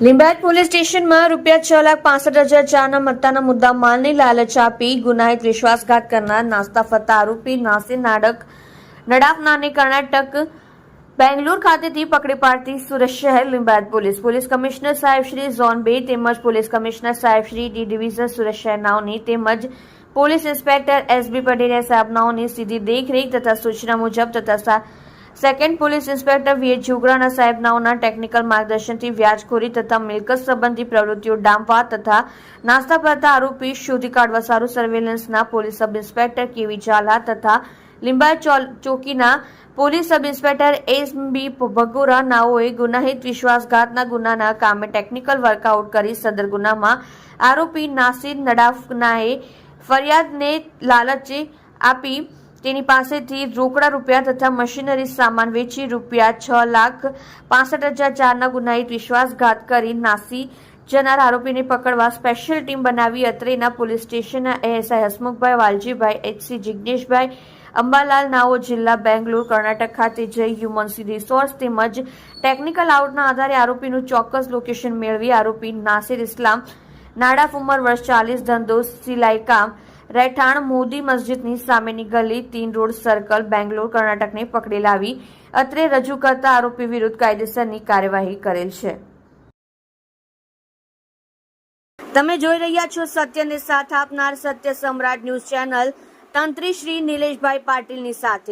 Limbayat police સ્ટેશનમાં રૂપિયા છ લાખ પાસઠ હજાર ચારના મત્તાના મુદ્દા માલની લાલચ આપી ગુનાહિત વિશ્વાસઘાત કરનાર નાસ્તા ફરતા આરોપી નાસિર નાડક નડાફનાને કર્ણાટક, બેંગ્લોર ખાતેથી પકડી પાડતી સુરત શહેર લિંબાયત પોલીસ. પોલીસ કમિશનર સાહેબ શ્રી ઝોન બે તેમજ પોલીસ કમિશનર સાહેબ શ્રી ડી ડિવિઝન સુરત શહેરનાઓની તેમજ પોલીસ ઇન્સ્પેક્ટર એસબી પટેલિયા સાહેબનાઓની સીધી દેખરેખ તથા સૂચના મુજબ તથા second police inspector V Jograna સાહેબનાઓના technical માર્ગદર્શનથી વ્યાજખોરી તથા મિલકત સંબંધી પ્રવૃત્તિઓ ડામવા તથા નાસ્તા પડતા આરોપી શોધી કાઢવા સારું સર્વેલન્સના પોલીસ સબ ઇન્સ્પેક્ટર કેવી ઝાલા તથા Limbayat ચોકીના police sub inspector S B Bhagora નાઓએ ગુનાહિત વિશ્વાસઘાતના ગુનાના કામે ટેકનિકલ વર્કઆઉટ કરી સદર ગુનામાં આરોપી નાસિર નડાફનાએ ફરિયાદને લાલચે આપી તેની પાસેથી રોકડા રૂપિયા તથા મશીનરી સામાન વેચી રૂપિયા છ લાખ પાસઠ હજાર ચારના ગુનાહિત વિશ્વાસઘાત કરી નાસી. જનાર આરોપીને પકડવા સ્પેશિયલ ટીમ બનાવી અત્રેના પોલીસ સ્ટેશનના એએસઆઈ હસમુખભાઈ, વાલજીભાઈ, એચસી જિગ્નેશભાઈ, અંબાલાલ નાઓ જિલ્લા બેંગ્લોર, કર્ણાટક ખાતે જઈ હ્યુમન રિસોર્સ તેમજ ટેકનિકલ આઉટના આધારે આરોપીનું ચોક્કસ લોકેશન મેળવી આરોપી નાસિર ઇસ્લામ, નાડાફ ઉંમર વર્ષ ચાલીસ, ધંધો સિલાઈ કામ રહેઠાણ મોદી મસ્જિદની સામેની ગલી, તીન રોડ સર્કલ, બેંગ્લોર, કર્ણાટકને પકડી લાવી, અત્રે રજૂ કરતા આરોપી વિરુદ્ધ કાયદેસરની કાર્યવાહી કરેલ છે. તમે જોઈ રહ્યા છો સત્યને સાથ આપનાર સત્ય સમ્રાટ ન્યૂઝ ચેનલ તંત્રી શ્રી નિલેશભાઈ પાટીલની સાથે.